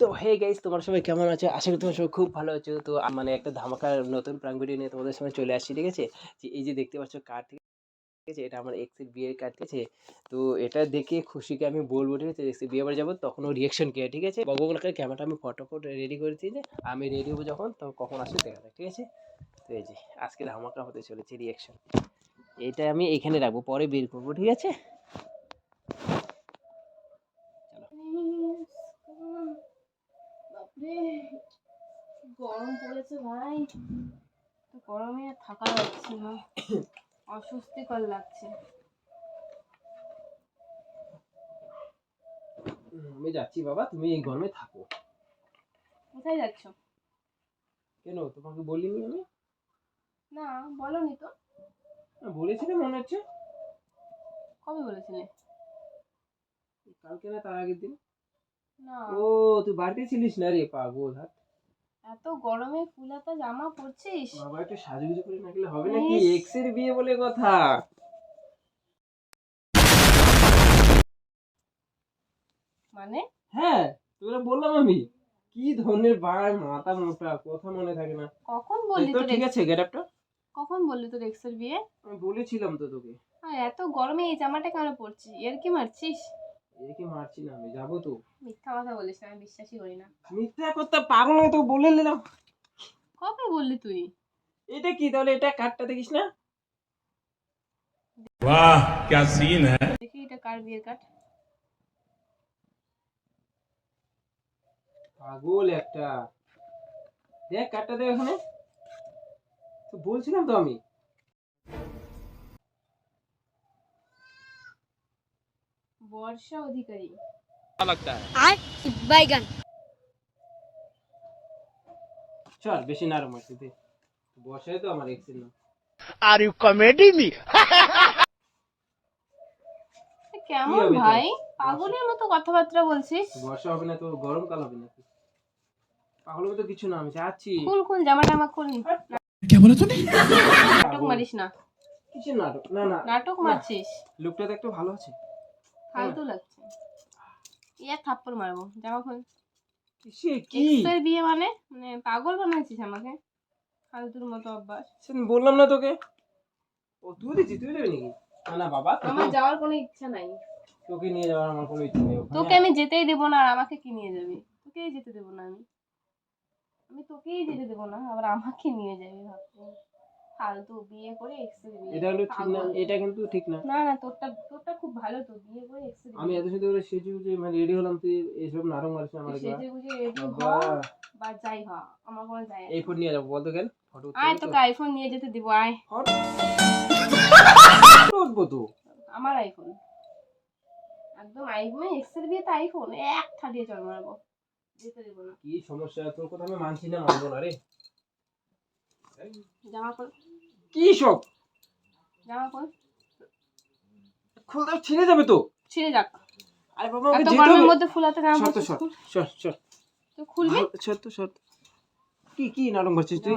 তো hey guys তোমার সবাই কেমন আছো? আশা করি তোমার সবাই খুব ভালো আছো। তো মানে একটা ধামাকার নতুন প্রাং ভিডিও নিয়ে তোমাদের সামনে চলে আসছি, ঠিক আছে? যে, এই যে দেখতে পাচ্ছ কার্ড ঠিক আছে? এটা আমার এক্সের বিয়ের কার্ড ঠিক আছে? তো, এটা দেখে খুশিকে আমি বলব, ঠিক আছে? এক্সের বিয়ে বাড়ি যাব, তখন ও রিয়েকশন কে ঠিক আছে? বগবগলাকে ক্যামেরাটা আমি ফটোফট রেডি করেছি যে আমি রেডি হব যখন, তো কখন আসবে দেখা যাক, ঠিক আছে? তো, এই যে, আজকে ধামাকা হতে চলেছে রিয়েকশন এটা আমি এখানে রাখব, পরে বের করব, ঠিক আছে? গরম ভাই তো গরমে আর থাকা যাচ্ছে না। অস্বস্তিকর লাগছে। আমি যাচ্ছি বাবা তুমি এই গরমে থাকো। কোথায় যাচ্ছ? কেন তোমাকে বলিনি আমি? না বলনি তো। বলেছিলে মনে হচ্ছে। কবে বলেছিলে? কালকে না তার আগের দিন? না। ও তুই বাড়িতে ছিলিস না রে পাগল হাট এত গরমে ফুলাতা জামা পরছিস? বাবা একটু সাজুগুজু করে না গেলে হবে নাকি। এক্সের বিয়ে বলে কথা। মানে? হ্যাঁ তোরা বললাম আমি। কি ধরনের বার মাথা মোটা কথা মনে থাকে না। কখন বললি তো ঠিক আছে গেটআপটা কখন বললি তোর এক্সের বিয়ে? আমি বলেছিলাম তো তোকে। আর এত গরমে এই জামাটা কেন পরছিস? এর কি মারছিস? একে মারছি না আমি যাবো তো মিথ্যা কথা বলিস না আমি বিশ্বাসই করি না মিথ্যা করতে পাগল হয়ে তো বলে নিলাম কবে বললি তুই এটা কি তাহলে এটা কার্ডটা দেখিস না वाह क्या सीन है দেখি এটা কার বিয়ের কাঠ পাগল একটা দেখ কার্ডটা দেখ এখানে তো বলছিলাম তো আমি বর্ষা অধিকারী আর বাইগান চল বেশি নরম তুই বর্ষাই তো আমার এক আর ইউ কমেডি মি কেমন ভাই পাগলের মতো কথাবার্তা বলছিস বর্ষা হবে না তো গরমকাল হবে না পাগলের মতো কিছু না আমি চাচ্ছি খুল খুল জামাটা কে বলে তুমি নাটক মারিস না কিছু না না না নাটক মারছিস লুকটা তো একটু ভালো আছে ফালতু লাগছে। ইয়া থাপ্পড় মারবো জামা খুল সে কি? এক্সের বিয়ে মানে? মানে পাগল বানাচ্ছিস আমাকে? ফালতুর মতো অভ্যাস। বললাম না তোকে। ও তুই দিচ্ছি তুই দেবে নাকি? না বাবা আমার যাওয়ার কোনো ইচ্ছা নাই। তোকে নিয়ে যাওয়ার আমার কোনো ইচ্ছে নেই তোকে আমি যেতেই দেবো না আর আমাকে কি নিয়ে যাবি? তোকেই যেতে দেবো না আমি। আমি তোকেই যেতে দেবো না আবার আমাকে নিয়ে যাবি ভাবছি। ফালতু বিয়ে করে এক্সের বিয়ে এটা হলো ঠিক না এটা কিন্তু ঠিক না। না না তোরটা তোরটা খুব ভালো তো বিয়ে করে এক্সের আমি এত সাথে করে সেজে গুজে মানে রেডি হলাম তুই এইসব নাটক মারিস আমার। সেজে গুজে রেডি হ বা যাই হ আমার কোনো যায় এই ফোন নিয়ে যাব বলতো গেল ফটো আয় তোকে আইফোন নিয়ে যেতে দিব আয়। উঠবো তো? আমার আইফোন একদম আইফোন এক্সের বিয়ে তো আইফোন এক ঠাটিয়ে চল মারবো। যেতে দেবো না। কি সমস্যা তোর কথা আমি মানছি না মানবো না রে। জামা খোল কি সব? জামা খুলতে ছিঁড়ে যাবে তো? ছিঁড়ে যাক। আরে বাবা এত যেতে হবে। মধ্যে ফুলাতে তুই খুলবি? কি কি নাটক করছিস তুই?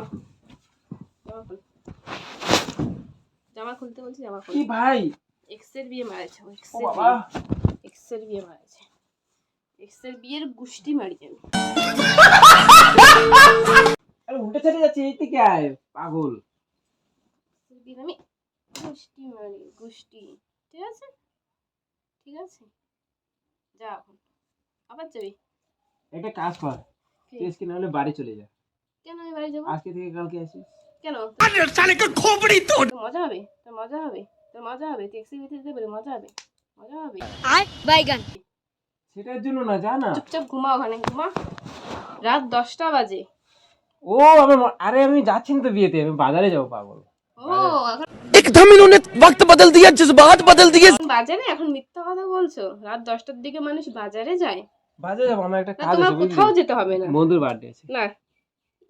জামা খুলতে বলছি জামা খোল কি ভাই? এক্সের বিয়ে মারেছে এক্সের বাবা। এক্সের বিয়ে মারেছে। এক্সের বিয়ের গুষ্টি মারি আমি। আরে উল্টে চলে যাচ্ছে এই থেকে আয় পাগল। দিন আমি গুষ্টি মারি গুষ্টি। ঠিক আছে? ঠিক আছে? যা এখন। আবার যাবি? একটা কাজ কর। আজকে না হলে বাড়ি চলে যা। কেন আমি বাড়ি যাব? আজকে থেকে কালকে আসিস। কেন? আরে শালে কা খোপড়ি তো মজা হবে? তোর মজা হবে? তোর মজা হবে? ট্যাক্সি ভিতরে যেতে বলে মজা হবে? মজা হবে? আয় বাইগান সেটার জন্য না যা না। চুপচাপ ঘুমা ওখানে ঘুমা। রাত দশটা বাজে। ও আমার আরে আমি যাচ্ছি না তো বিয়েতে আমি বাজারে যাব পাগল। একদম ইনোনে ওয়াক্ত বদল দিয়া জজবাত বদল দিয়ে। বাজারে এখন মিথ্যা কথা বলছো? রাত 10টার দিকে মানুষ বাজারে যায়? বাজারে যাব আমার একটা কাজ আছে কোথাও যেতে হবে না। বন্ধুর বার্থডে আছে। না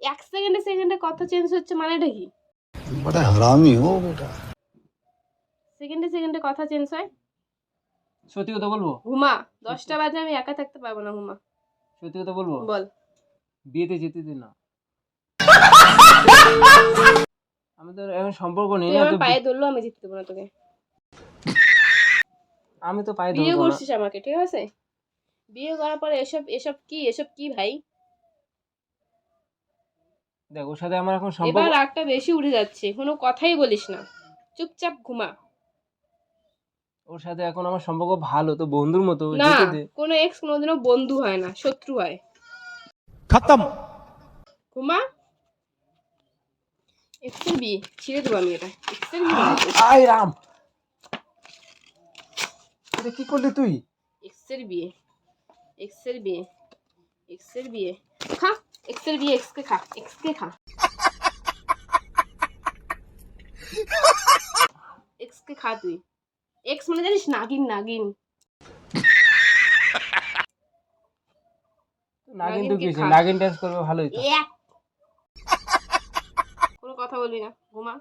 এক সেকেন্ডে সেকেন্ডে কথা চেঞ্জ হচ্ছে মানে এটা কি? বড় হারামি হো বেটা। সেকেন্ডে সেকেন্ডে কথা চেঞ্জ হয়? সত্যি কথা বলব? হুমা 10টা বাজে আমি একা থাকতে পারব না হুমা। সত্যি কথা বলব? বল। বিয়েতে যেতে দিন না। আমাদের এখন সম্পর্ক নেই তুই আমার পায়ে ধরলো আমি জিততে পারব তোকে। আমি তো পায়ে ধরবো করছিস আমাকে ঠিক আছে? বিয়ে করার পরে এসব এসব কি? এসব কি ভাই? দেখ ওর সাথে আমার এখন সম্পর্ক এবার রাগটা বেশি যাচ্ছে কোনো কথাই বলিস না। চুপচাপ ঘুমা। ওর সাথে এখন আমার সম্পর্ক ভালো তো বন্ধুর মতো না কোনো এক্স কোনোদিনও বন্ধু হয় না শত্রু হয়। খতম! ঘুমা। এক্সের বিয়ে ছিঁড়ে দেবো আমি এটা। এক্সের বিয়ে আয় রাম। এটা কি করলি তুই? এক্সের বিয়ে এক্সের বিয়ে এক্সের বিয়ে খা এক্সের বিয়ে এক্সকে খা এক্সকে খা। এক্সকে খা তুই। এক্স মানে জানিস নাগিন নাগিন। নাগিন তো নাগিনকে কি নাগিন ডান্স করবে ভালোই তো। কথা বলবি না। ঘুমা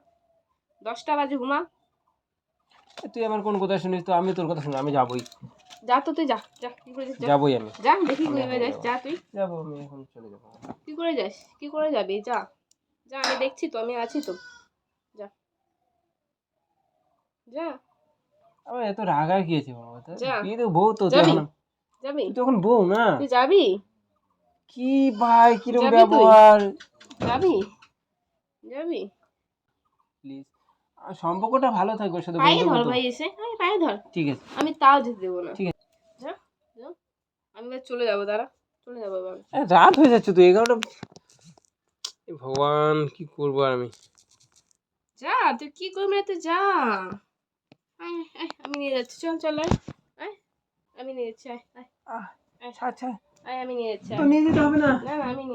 দশটা বাজে ঘুমা তুই আমার কোন কথা শুনিস? তো আমি তোর কথা শুনি আমি যাবোই। যা তো তুই যা। যা কি করে যাস। যাবোই আমি। যা দেখি কি করে যাস যা তুই। যাব আমি এখন চলে যাব। কি করে যাস? কি করে যাবি? যা। যা আমি দেখছি তো আমি আছি তো। যা। যা। আবার এত রাগা কি আছে বাবা। তুই তো বউ তো যাবি? যাবি। তুই তখন বউ না? তুই যাবি? কি ভাই যাবি ব্যবহার? যাবি? যাবি? প্লিজ সম্পর্কটা ভালো থাকবে সাথে পায়ে ধর ভাই এসে। আরে পায়ে ধর। ঠিক আছে। আমি তাও যেতে দেবো না। ঠিক যা যা। আমি চলে যাব দাঁড়া। চলে যাব। রাত হয়ে যাচ্ছে তো এগারোটা এ ভগবান কি করব আর আমি? যা তুই কি করবি না তুই যা। আয়, আয়, আমি নিয়ে যাচ্ছি। চল চল আমি নিয়ে যাচ্ছি আয় আয়। আচ্ছা আয়। আমি নিয়ে যাচ্ছি তো নিয়ে যেতে হবে না? না না আমি নিয়ে